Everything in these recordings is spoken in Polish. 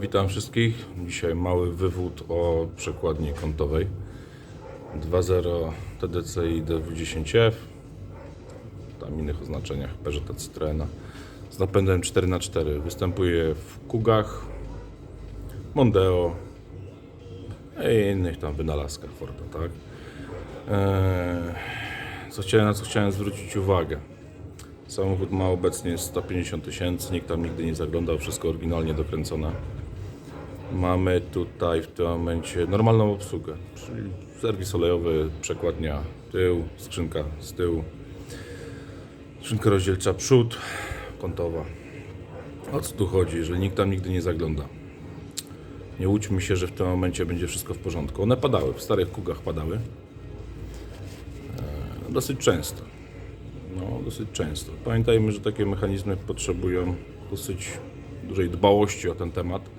Witam wszystkich. Dzisiaj mały wywód o przekładni kątowej 2.0 TDCi DW10F. Tam innych oznaczeniach Peugeota Citroena z napędem 4x4. Występuje w Kugach, Mondeo i innych tam wynalazkach Forda, tak? Eee, co chciałem, na co chciałem zwrócić uwagę. Samochód ma obecnie 150 tysięcy, nikt tam nigdy nie zaglądał, wszystko oryginalnie dokręcone. Mamy tutaj w tym momencie normalną obsługę, czyli serwis olejowy, przekładnia tył, skrzynka z tyłu, skrzynka rozdzielcza przód, kątowa. O co tu chodzi, jeżeli nikt tam nigdy nie zagląda? Nie łudźmy się, że w tym momencie będzie wszystko w porządku. One padały, w starych kugach padały. Eee, dosyć często. No, dosyć często. Pamiętajmy, że takie mechanizmy potrzebują dosyć dużej dbałości o ten temat.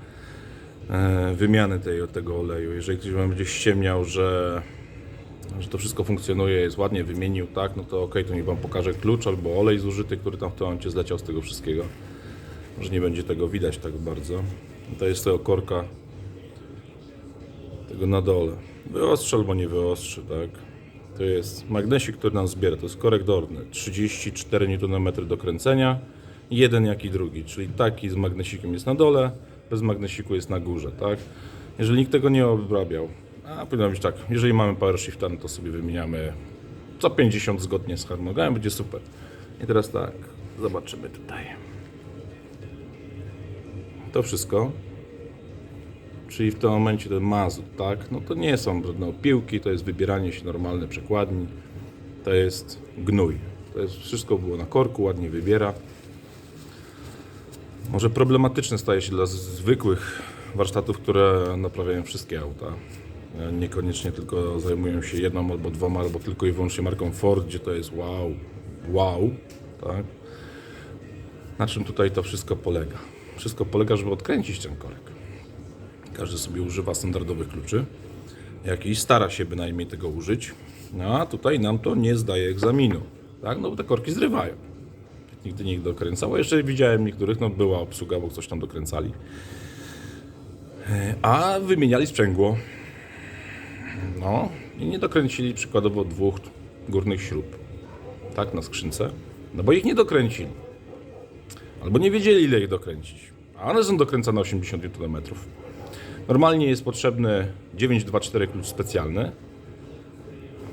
E, wymiany tej, tego oleju. Jeżeli ktoś będzie ściemniał, że, że to wszystko funkcjonuje, jest ładnie, wymienił, tak, no to ok, to niech wam pokaże klucz albo olej zużyty, który tam w tym momencie zleciał z tego wszystkiego. Może nie będzie tego widać tak bardzo. To jest tego korka tego na dole. Wyostrzy albo nie wyostrzy, tak. To jest magnesik, który nam zbiera. To jest korek dorny. 34 Nm do kręcenia. Jeden jak i drugi. Czyli taki z magnesikiem jest na dole, bez magnesiku jest na górze, tak? Jeżeli nikt tego nie obrabiał, a powinno być tak, jeżeli mamy power shifta, no to sobie wymieniamy co 50 zgodnie z harmonogramem, będzie super. I teraz tak, zobaczymy tutaj. To wszystko czyli w tym momencie ten mazut, tak? No to nie są no, piłki, to jest wybieranie się normalne przekładni, to jest gnój. To jest wszystko było na korku, ładnie wybiera. Może problematyczne staje się dla zwykłych warsztatów, które naprawiają wszystkie auta. E, Niekoniecznie tylko zajmują się jedną albo dwoma, albo tylko i wyłącznie marką Ford, gdzie to jest wow, wow, tak? Na czym tutaj to wszystko polega? Wszystko polega, żeby odkręcić ten korek. Każdy sobie używa standardowych kluczy. Jakiś stara się bynajmniej tego użyć. No a tutaj nam to nie zdaje egzaminu. Tak? No bo te korki zrywają. Nigdy nie dokręcało. Jeszcze widziałem niektórych, no była obsługa, bo coś tam dokręcali. E, A wymieniali sprzęgło. No i nie dokręcili przykładowo dwóch górnych śrub. Tak, na skrzynce. No bo ich nie dokręcili. Albo nie wiedzieli ile ich dokręcić. A one są dokręcane 80 Nm. Normalnie jest potrzebny 924 klucz specjalny.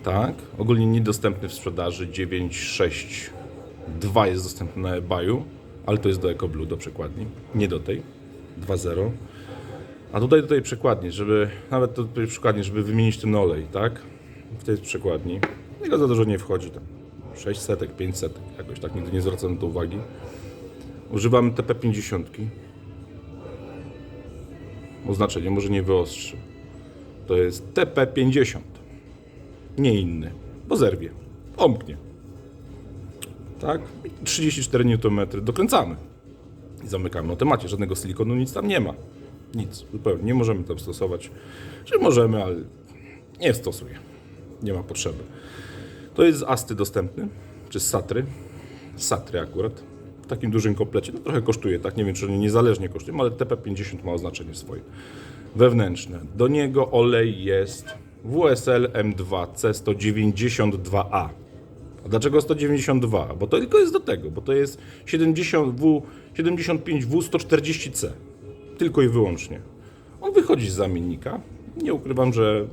Tak, ogólnie niedostępny w sprzedaży 962 jest dostępny na eBayu, ale to jest do EcoBlue, do przekładni, nie do tej 2.0. A tutaj do tej przekładni, żeby nawet do tej przekładni, żeby wymienić ten olej, tak? W tej przekładni. Jego za dużo nie wchodzi tam. 600, 500, jakoś tak nigdy nie zwracam na to uwagi. Używamy TP50 oznaczenie, może nie wyostrzy. To jest TP50. Nie inny, bo zerwie, omknie. Tak? 34 Nm dokręcamy i zamykamy. No temacie, żadnego silikonu, nic tam nie ma. Nic, zupełnie. Nie możemy tam stosować. Czy możemy, ale nie stosuję. Nie ma potrzeby. To jest z Asty dostępny, czy z Satry. Satry akurat. W takim dużym komplecie. No trochę kosztuje, tak? Nie wiem, czy niezależnie kosztują, ale TP50 ma oznaczenie swoje. Wewnętrzne. Do niego olej jest WSL M2 C192A. A dlaczego 192? Bo to tylko jest do tego, bo to jest 70W, 75W140C. Tylko i wyłącznie. On wychodzi z zamiennika. Nie ukrywam, że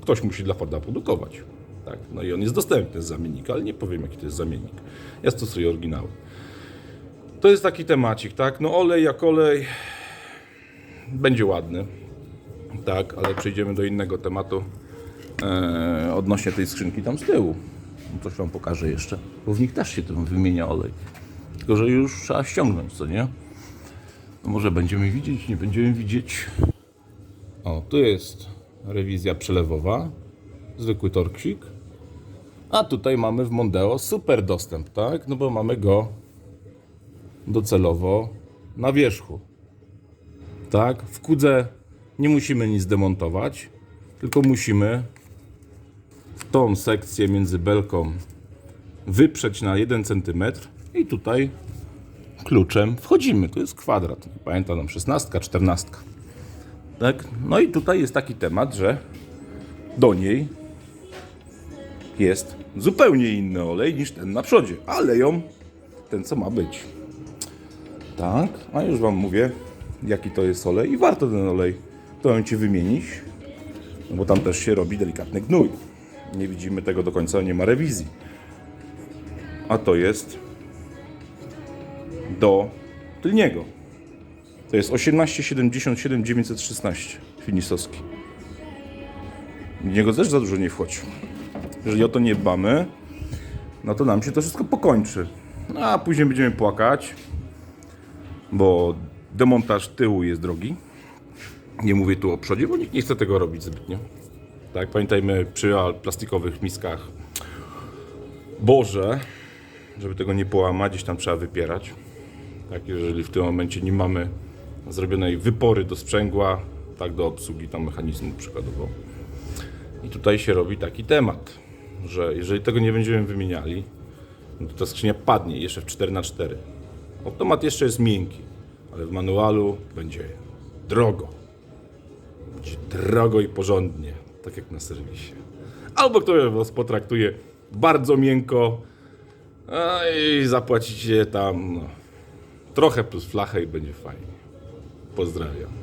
ktoś musi dla Forda produkować. Tak? No i on jest dostępny z zamiennika, ale nie powiem jaki to jest zamiennik. Ja stosuję oryginały. To jest taki temacik, tak? No olej jak olej będzie ładny. Tak, ale przejdziemy do innego tematu e, odnośnie tej skrzynki tam z tyłu. Coś wam pokażę jeszcze, bo w nich też się tym wymienia olej. Tylko, że już trzeba ściągnąć, co nie? No może będziemy widzieć, nie będziemy widzieć. O, tu jest rewizja przelewowa. Zwykły torksik. A tutaj mamy w Mondeo super dostęp, tak? No bo mamy go docelowo na wierzchu. Tak? W kudze nie musimy nic demontować, tylko musimy tą sekcję między belką wyprzeć na 1 cm i tutaj kluczem wchodzimy. To jest kwadrat. Pamiętam tam 16, 14. Tak? No i tutaj jest taki temat, że do niej jest zupełnie inny olej niż ten na przodzie, ale ją ten co ma być. Tak, a już Wam mówię, jaki to jest olej i warto ten olej w tym momencie wymienić, no bo tam też się robi delikatny gnój. Nie widzimy tego do końca, nie ma rewizji. A to jest do tylniego. To jest 1877 916 finisowski. Niego też za dużo nie wchodzi. Jeżeli o to nie dbamy, no to nam się to wszystko pokończy. A później będziemy płakać, bo demontaż tyłu jest drogi. Nie mówię tu o przodzie, bo nikt nie chce tego robić zbytnio. Tak, pamiętajmy przy plastikowych miskach. Boże, żeby tego nie połamać, gdzieś tam trzeba wypierać. Tak, jeżeli w tym momencie nie mamy zrobionej wypory do sprzęgła, tak do obsługi tam mechanizmu przykładowo. I tutaj się robi taki temat, że jeżeli tego nie będziemy wymieniali, no to ta skrzynia padnie jeszcze w 4x4. Automat jeszcze jest miękki, ale w manualu będzie drogo. Będzie drogo i porządnie, tak jak na serwisie. Albo ktoś was potraktuje bardzo miękko i zapłacicie tam no, trochę plus flachę i będzie fajnie. Pozdrawiam.